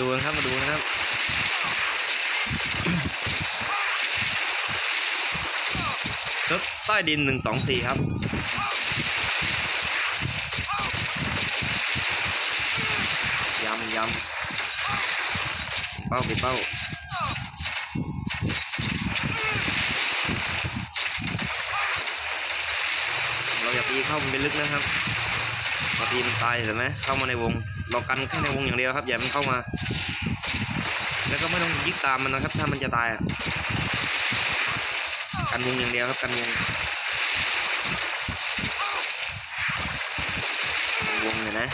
ดูนะครับ มาดูนะครับซิร์ฟใต้ดินหนึ่งสองสี่ครับย้ำย้ำเป้าไปเป้าเราอย่าตีเข้ามันไปลึกนะครับพอตีมันตายเห็นไหมเข้ามาในวง เรากันแค่ในวงอย่างเดียวครับ อย่ามันเข้ามา แล้วก็ไม่ต้องยิกตามมันนะครับ ถ้ามันจะตายอะกันวงอย่างเดียวครับกันวงวงเนี่ยนะ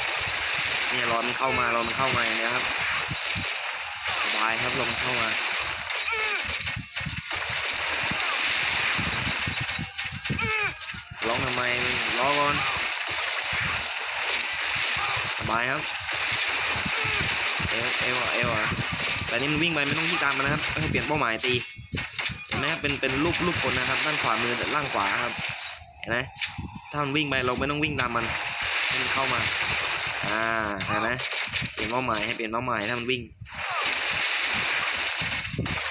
เนี่ยรอมันเข้ามารอมันเข้ามาอย่างเดียวครับสบายครับรอมันเข้ามาร้องทำไมรอก่อน บายครับ เอวเอวเอวอะแต่นี่มันวิ่งไปไม่ต้องวิ่งตามมันนะครับให้เปลี่ยนเป้าหมายตีเห็นไหมครับเป็นเป็นรูปรูปคนนะครับ ด้านขวามือล่างขวาครับเห็นไหมถ้ามันวิ่งไปเราไม่ต้องวิ่งตามมันให้มันเข้ามาอ่าเห็นไหมเปลี่ยนเป้าหมายให้เปลี่ยนเป้าหมายถ้ามันวิ่ง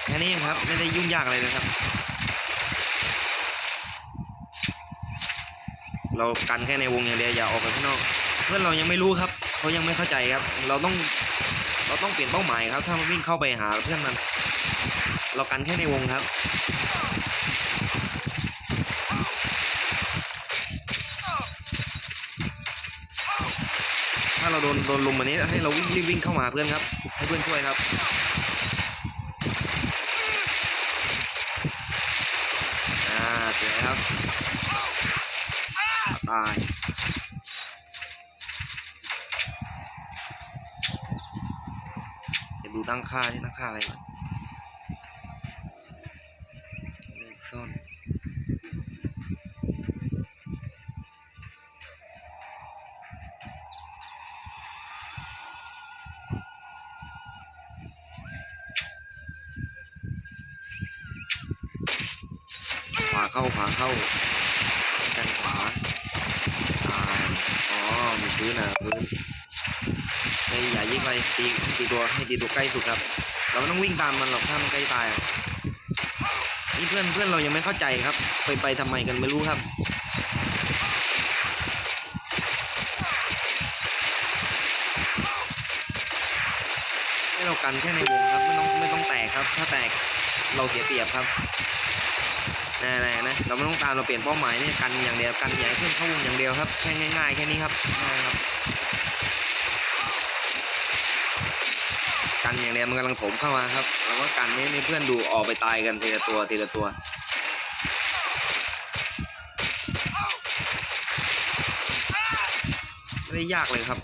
แค่นี้ครับไม่ได้ยุ่งยากอะไรนะครับ เรากันแค่ในวงอย่างเดียวอย่าออกไปข้างนอก เพื่อนเรายังไม่รู้ครับ เขายังไม่เข้าใจครับ เราต้องเราต้องเปลี่ยนเป้าหมายครับ ถ้ามันวิ่งเข้าไปหาเพื่อนมัน เรากันแค่ในวงครับถ้าเราโดนโดนลุมแบบนี้ให้เราวิ่งรีบวิ่งเข้ามาเพื่อนครับ ให้เพื่อนช่วยครับ อ่าสวยครับตาย ตั้งค่าที่ตั้งค่าอะไรก่อนเลขซ่อนขวาเข้าขวาเข้ากันขวาตาอ๋อมีพื้นนะพื้น อยอย่ายิงไปตีตีตัวให้ตีตัวใกล้สุดครับ เราไม่ต้องวิ่งตามมันหรอกถ้ามันใกล้ตายนี่เพื่อนเพื่อนเรายังไม่เข้าใจครับ ไปไปทำไมกันไม่รู้ครับให้เรากันแค่ในวงครับไม่ต้องไม่ต้องแตกครับ ถ้าแตกเราเสียเปรียบครับแน่ๆนะเราไม่ต้องตามเราเปลี่ยนเป้าหมายเนี่ยกันอย่างเดียวกันอย่าใหญ่เพื่อนเข้าวงอย่างเดียวครับแค่ง่าย ๆ แค่นี้ครับง่ายครับกัน อย่างเดียวมันกำลังโถมเข้ามาครับเราก็กันนี้ให้เพื่อนดูออกไปตายกันทีละตัวทีละตัวไม่ได้ยากเลยครับ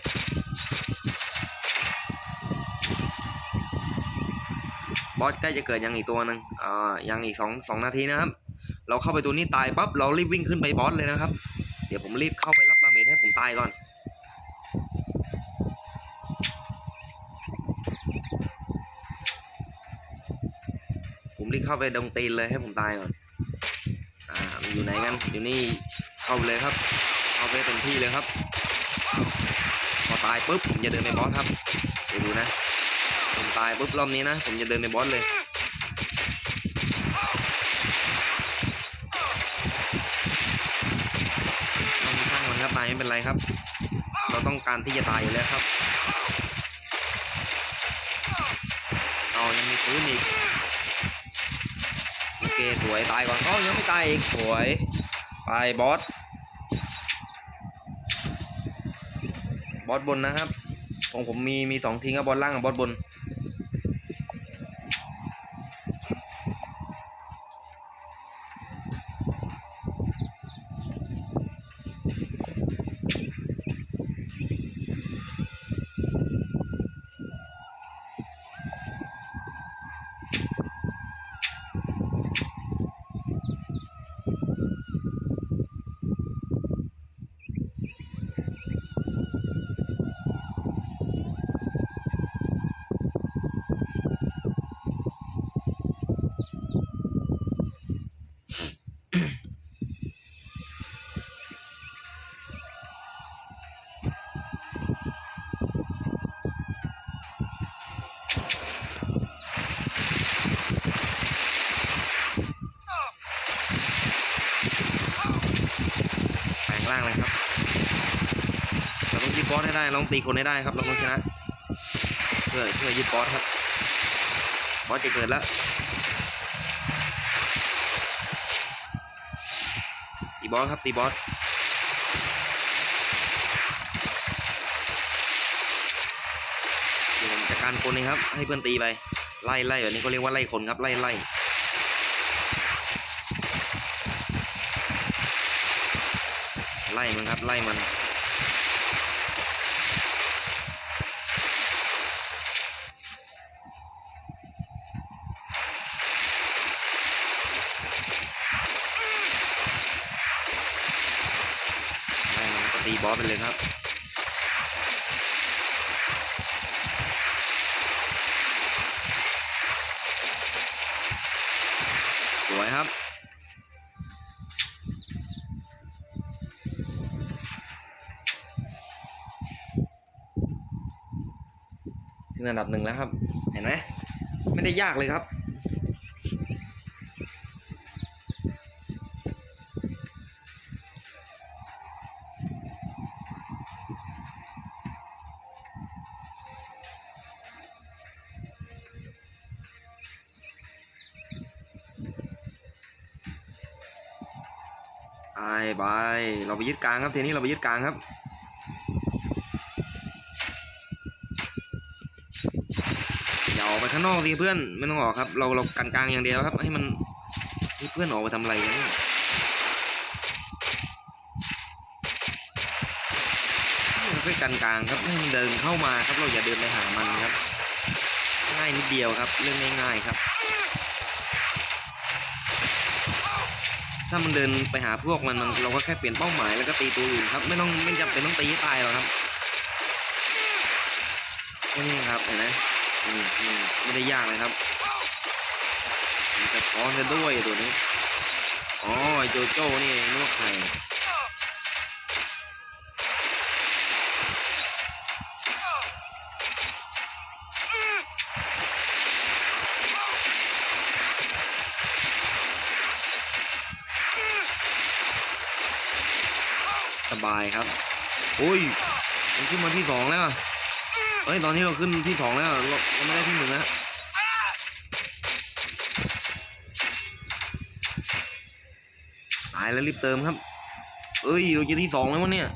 บอสใกล้จะเกิดยังอีกตัวหนึ่งอ่ายังอีกสองสองนาทีนะครับ เราเข้าไปตัวนี้ตายปั๊บเรารีบวิ่งขึ้นไปบอสเลยนะครับ เดี๋ยวผมรีบเข้าไปรับดาเมจให้ผมตายก่อน รีบเข้าไปดงตีนเลยให้ผมตายก่อน อ่ามันอยู่ไหนกันอยู่นี่เข้าไปเลยครับ เข้าไปเต็มที่เลยครับ พอตายปุ๊บผมจะเดินไปบอสครับเดี๋ยวดูนะ ผมตายปุ๊บรอบนี้นะ ผมจะเดินไปบอสเลยเราไม่ช่างมันครับตายไม่เป็นไรครับ เราต้องการที่จะตายอยู่แล้วครับเอายังมีฟื้นอีก สวยตายก่อนอ๋อยังไม่ตายอีกสวย ไปบอส บอสบนนะครับของผมมีมีสองทีครับบอสล่างกับบอสบน บอสให้ได้เราต้องตีคนให้ได้ครับ เราต้องชนะ เพื่อเพื่อยึดบอสครับ บอสจะเกิดแล้วตีบอสครับตีบอสจัดการคนเองครับ ให้เพื่อนตีไป ไล่ไล่แบบนี้ก็เรียกว่าไล่คนครับ ไล่ไล่ไล่มันครับ ไล่มัน ไล่มันก็ ตีบอสไปเลยครับสวยครับ ถึงอันดับหนึ่งแล้วครับ เห็นไหมไม่ได้ยากเลยครับ ไปไป เราไปยึดกลางครับทีนี้เราไปยึดกลางครับ อย่าออกไปข้างนอกสิเพื่อนไม่ต้องออกครับ เราเรากันกลางอย่างเดียวครับ ให้มันให้เพื่อนออกไปทำอะไรกันเนี่ยเราค่กันกลางครับให้มันเดินเข้ามาครับเราอย่าเดินไปหามันครับ ง่ายนิดเดียวครับ เรื่องง่ายๆครับ ถ้ามันเดินไปหาพวกมันเราก็แค่เปลี่ยนเป้าหมายแล้วก็ตีตัวอื่นครับ ไม่ต้องไม่จำเป็นต้องตีให้ตายหรอกครับนี่ครับเห็นไหมอืมอืมไม่ได้ยากเลยครับมันจะท้อมจะด้วยตัวนี้อ๋อโจโจ้นี่นึกว่าใครายครับอุ้ยมันขึ้นมาที่สองแล้วเฮ้ยตอนนี้เราขึ้นที่สองแล้ว เราเราไม่ได้ที่หนึ่งแล้วตายแล้วรีบเติมครับ เอ้ยเราจะที่สองแล้ววะเนี่ย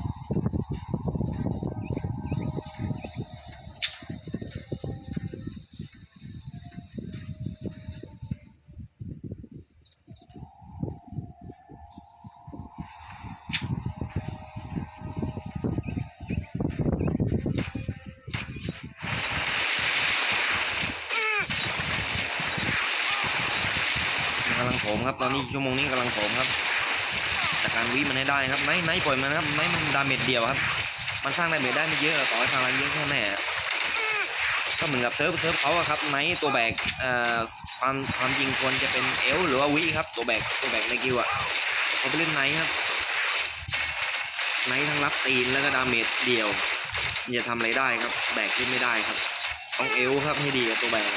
กำลั งโถมครับ ตอนนี้ชั่วโมงนี้กำลังโถมครับ จากการวิมันให้ได้ครับไนท์ไนท์ปล่อยมันครับไนท์มันดาเมจเดียวครับ มันสร้างดาเมจได้ไม่เยอะต่อให้พลังเยอะแค่ไหนก็เหมือนกับเซิร์ฟเซิร์ฟเขาครับไนท์ตัวแบกความความจริงควรจะเป็นเอลหรือว่าวิครับ ตัวแบกตัวแบกในกิวอะเขาไปเล่นไนท์ครับไนท์ทั้งรับตีนแล้วก็ดาเมจเดียวมันจะทำอะไรได้ครับ แบกขึ้นไม่ได้ครับ ต้องเอลครับให้ดีกับตัวแบก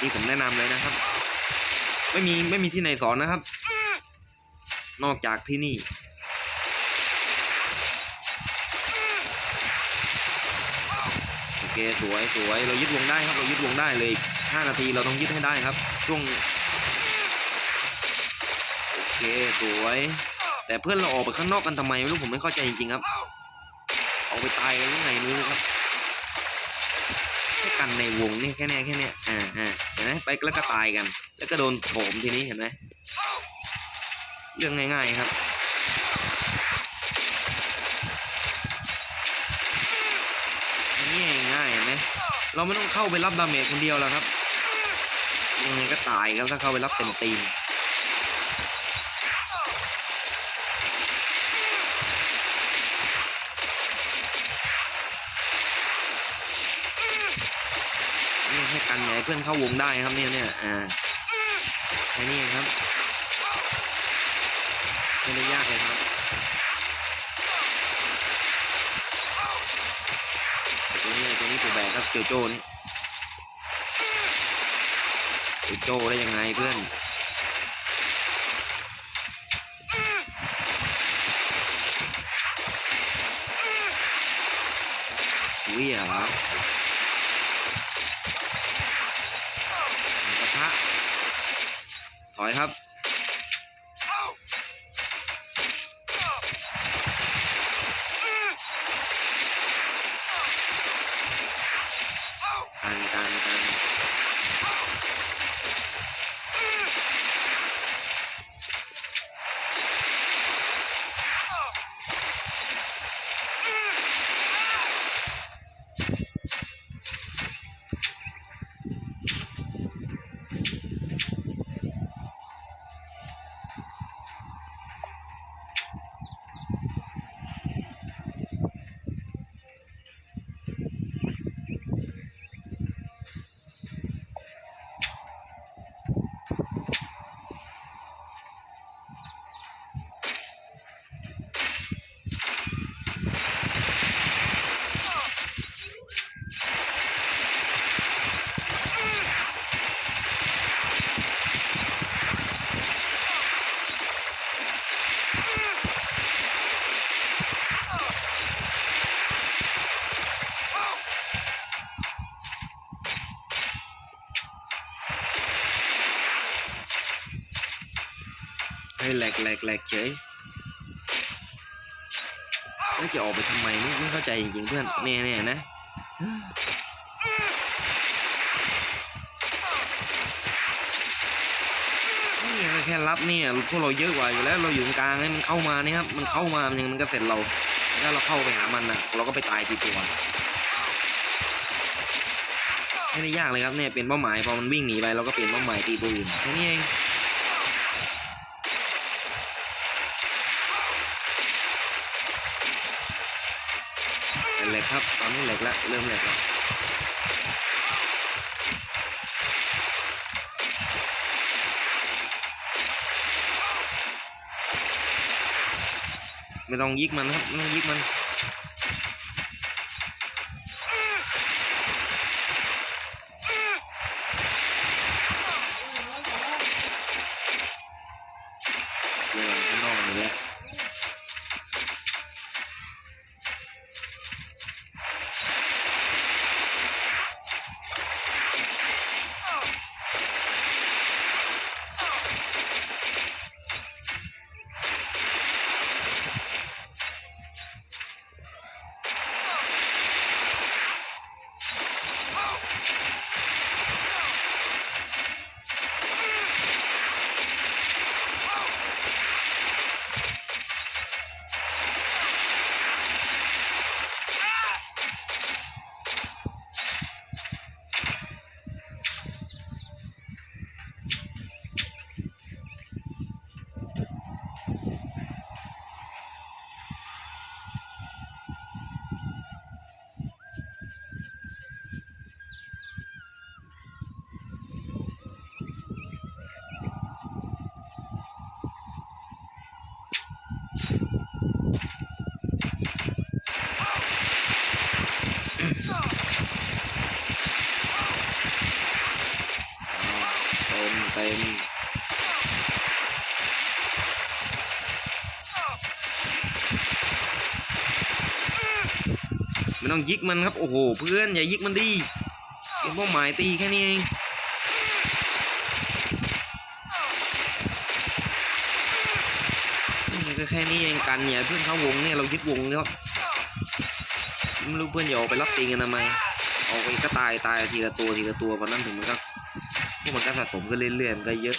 นี่ผมแนะนำเลยนะครับ ไม่มีไม่มีที่ไหนสอนนะครับ นอกจากที่นี่ โอเคสวยสวยเรายึดวงได้ครับ เรายึดวงได้เลยห้านาทีเราต้องยึดให้ได้ครับ ช่วง โอเคสวย แต่เพื่อนเราออกไปข้างนอกกันทำไมไม่รู้ผมไม่เข้าใจจริงๆครับ ออกไปตายกันหรือไงไม่รู้ครับ กันในวงนี่แค่เนี้ยแค่เนี้ยอ่าอ่าเห็นไหมไปแล้วก็ตายกัน แล้วก็โดนโถมทีนี้เห็นไหมเรื่องง่าย ๆครับอันนี้ง่ายเห็นไหมเราไม่ต้องเข้าไปรับดาเมจคนเดียวแล้วครับยังไงก็ตายครับถ้าเข้าไปรับเต็มตีม ให้กันไงเพื่อนเข้าวงได้ครับเนี่ยเนี่ยอ่าแค่นี้ครับไม่ได้ยากเลยครับตัวนี้ตัวนี้ตัวแบกครับโจโจนี่โจโจได้ยังไงเพื่อนวิ่งครับ ถอยครับ กแหลกแหลกเฉยแล้วจะออกไปทำไมไม่ไม่เข้าใจจริงๆเพื่อนแน่แน่ๆนะนี่แค่รับเนี่ยพวกเราเยอะกว่าอยู่แล้วเราอยู่ตรงกลางให้มันเข้ามานี่ครับมันเข้ามามันยังมันก็เสร็จเราถ้าเราเข้าไปหามันอะเราก็ไปตายทีตัวไม่ได้ยากเลยครับเนี่ยเป็นเป้าหมายพอมันวิ่งหนีไปเราก็เปลี่ยนเป้าหมายตีตัวอื่นแค่นี้เอง ครับ ตอนนี้เหล็กละเริ่มเหล็กแล้วไม่ต้องยิกมันครับไม่ต้องยิกมัน เต็มเต็มไม่ต้องยิกมันครับ โอ้โห เพื่อน อย่ายิกมันดิเป็นเป้าหมายตีแค่นี้เองแค่นี้เองกันเนี่ยเพื่อนเข้าวงเนี่ยเรายึดวงแล้ว ไม่รู้เพื่อนอย่าออกไปรับตีกันทำไมออกไปก็ตายตายทีละตัวทีละตัวเพราะนั้นถึงมันก็นี่มันก็สะสมกันเรื่อยๆมันก็เยอะ